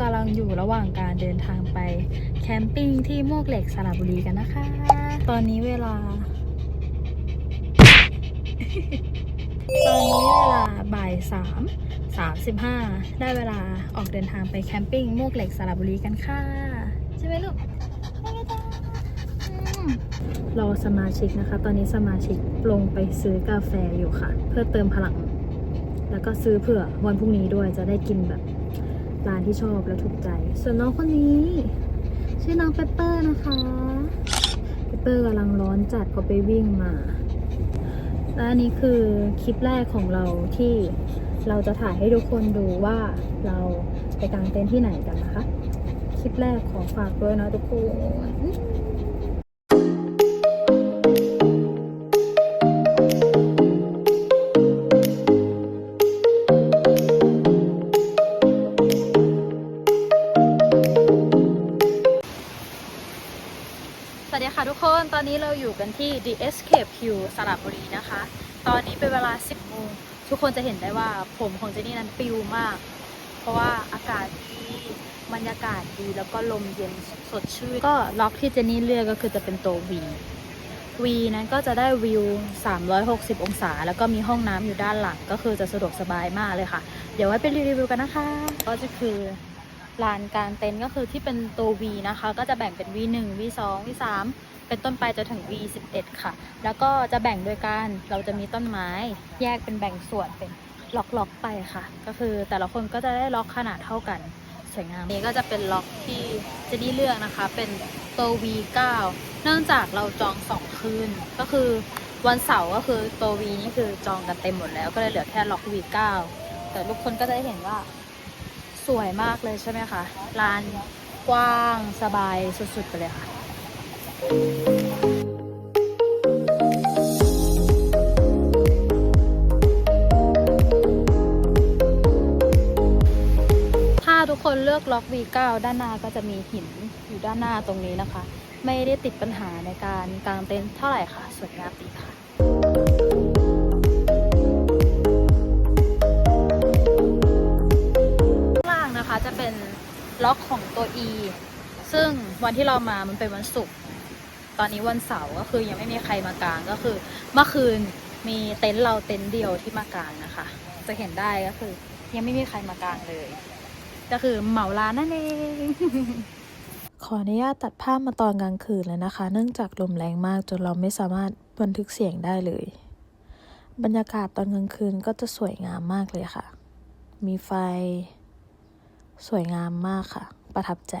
กำลังอยู่ระหว่างการเดินทางไปแคมปิ้งที่มวกเหล็กสระบุรีกันนะคะ ตอนนี้เวลา ตอนนี้เวลาบ่ายสามสามสิบห้าได้เวลาออกเดินทางไปแคมปิ้งมวกเหล็กสระบุรีกันค่ะ ใช่ไหมลูกใช่จ๊ะอืมรอสมาชิกนะคะ ตอนนี้สมาชิกลงไปซื้อกาแฟอยู่ค่ะ เพื่อเติมพลัง แล้วก็ซื้อเผื่อวันพรุ่งนี้ด้วยจะได้กินแบบ ร้านที่ชอบและถูกใจ ส่วนน้องคนนี้ ชื่อน้องเปเปอร์นะคะ เปเปอร์กำลังร้อนจัดเพอไปวิ่งมาและอันนี้คือคลิปแรกของเราที่เราจะถ่ายให้ทุกคนดูว่าเราไปกางเต็นท์ที่ไหนกันนะคะ คลิปแรกขอฝากด้วยนะทุกคน ค่ะทุกคนตอนนี้เราอยู่กันที่ The Escape Hill สระบุรีนะคะ ตอนนี้เป็นเวลา 10โมงทุกคนจะเห็นได้ว่าผมของเจนี่นั้นปิวมาก เพราะว่าอากาศดีบรรยากาศดีแล้วก็ลมเย็นสดชื่นก็ล็อกที่เจนี่เลือกก็คือจะเป็นตัว V V นั้นก็จะได้วิว 360 องศา แล้วก็มีห้องน้ำอยู่ด้านหลัง ก็คือจะสะดวกสบายมากเลยค่ะ เดี๋ยวไว้ไปรีวิวกันนะคะ ก็จะคือ ลานกลางเต็นท์ก็คือที่เป็นตัว V นะคะ ก็จะแบ่งเป็น V1 V2 V3 เป็นต้นไปจนถึง V11 ค่ะ แล้วก็จะแบ่งโดยการเราจะมีต้นไม้แยกเป็นแบ่งส่วนเป็นล็อกๆไปค่ะ ก็คือแต่ละคนก็จะได้ล็อกขนาดเท่ากันสวยงามนี้ก็จะเป็นล็อกที่เจนี่เลือกนะคะ เป็นตัว V9 เนื่องจากเราจอง 2 คืน ก็คือวันเสาร์ก็คือตัว V นี่คือจองกันเต็มหมดแล้วก็เลยเหลือแค่ล็อก V9 แต่ทุกคนก็จะได้เห็นว่า สวยมากเลยใช่ไหมคะลานกว้างสบายสุดๆไปเลยค่ะถ้าทุกคนเลือกล็อก V9 ด้านหน้าก็จะมีหินอยู่ด้านหน้าตรงนี้นะคะ ไม่ได้ติดปัญหาในการกางเต็นท์เท่าไหร่ค่ะ สวยงามดีค่ะ ล็อกของตัว E ซึ่งวันที่เรามามันเป็นวันศุกร์ตอนนี้วันเสาร์ก็คือยังไม่มีใครมากางก็คือ เมื่อคืนมีเต็นท์เราเต็นท์เดียวที่มากางนะคะ จะเห็นได้ก็คือ ยังไม่มีใครมากางเลย ก็คือเหมาร้านนั่นเองขออนุญาตตัดภาพมาตอนกลางคืนเลยนะคะ เนื่องจากลมแรงมากจนเราไม่สามารถบันทึกเสียงได้เลย บรรยากาศตอนกลางคืนก็จะสวยงามมากเลยค่ะ มีไฟ สวยงามมากค่ะ ประทับใจ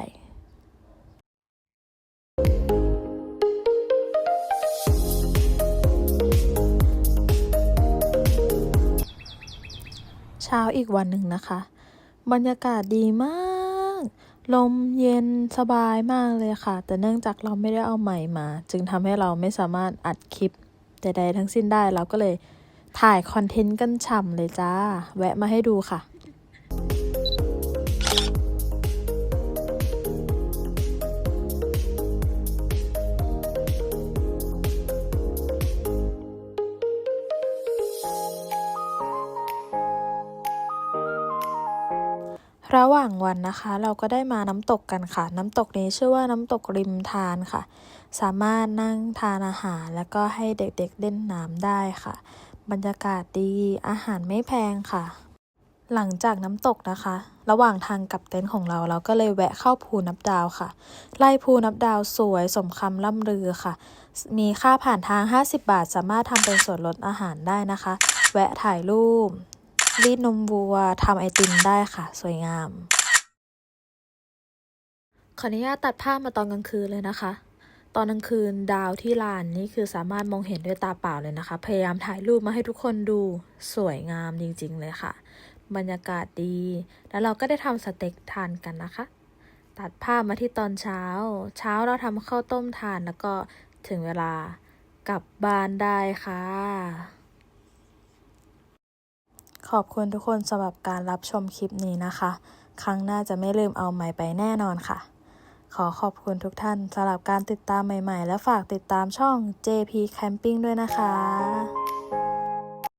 เช้าอีกวันหนึ่งนะคะ บรรยากาศดีมาก ลมเย็นสบายมากเลยค่ะ แต่เนื่องจากเราไม่ได้เอาใหม่มา จึงทำให้เราไม่สามารถอัดคลิปใดๆทั้งสิ้นได้เราก็เลยถ่ายคอนเทนต์กันฉ่ำเลยจ้า แวะมาให้ดูค่ะ ระหว่างวันนะคะ เราก็ได้มาน้ำตกกันค่ะ น้ำตกนี้ชื่อว่าน้ำตกริมทานค่ะ สามารถนั่งทานอาหารแล้วก็ให้เด็กๆเล่นน้ำได้ค่ะ บรรยากาศดีอาหารไม่แพงค่ะ หลังจากน้ำตกนะคะ ระหว่างทางกลับเต็นท์ของเราเราก็เลยแวะเข้าภูนับดาวค่ะ ไล่ภูนับดาวสวยสมคำล่ำลือค่ะ มีค่าผ่านทาง 50 บาท สามารถทำเป็นส่วนลดอาหารได้นะคะ แวะถ่ายรูป รีดนมวัวทำไอติมได้ค่ะ สวยงาม ขออนุญาตตัดภาพมาตอนกลางคืนเลยนะคะ ตอนกลางคืนดาวที่ลานนี่คือสามารถมองเห็นด้วยตาเปล่าเลยนะคะ พยายามถ่ายรูปมาให้ทุกคนดูสวยงามจริงๆเลยค่ะ บรรยากาศดี แล้วเราก็ได้ทำสเต็กทานกันนะคะ ตัดภาพมาที่ตอนเช้า เช้าเราทำข้าวต้มทานแล้วก็ถึงเวลากลับบ้านได้ค่ะ ขอบคุณทุกคนสำหรับการรับชมคลิปนี้นะคะ ครั้งหน้าจะไม่ลืมเอาใหม่ไปแน่นอนค่ะ ขอขอบคุณทุกท่านสำหรับการติดตามใหม่ ๆ และฝากติดตามช่อง JP Camping ด้วยนะคะ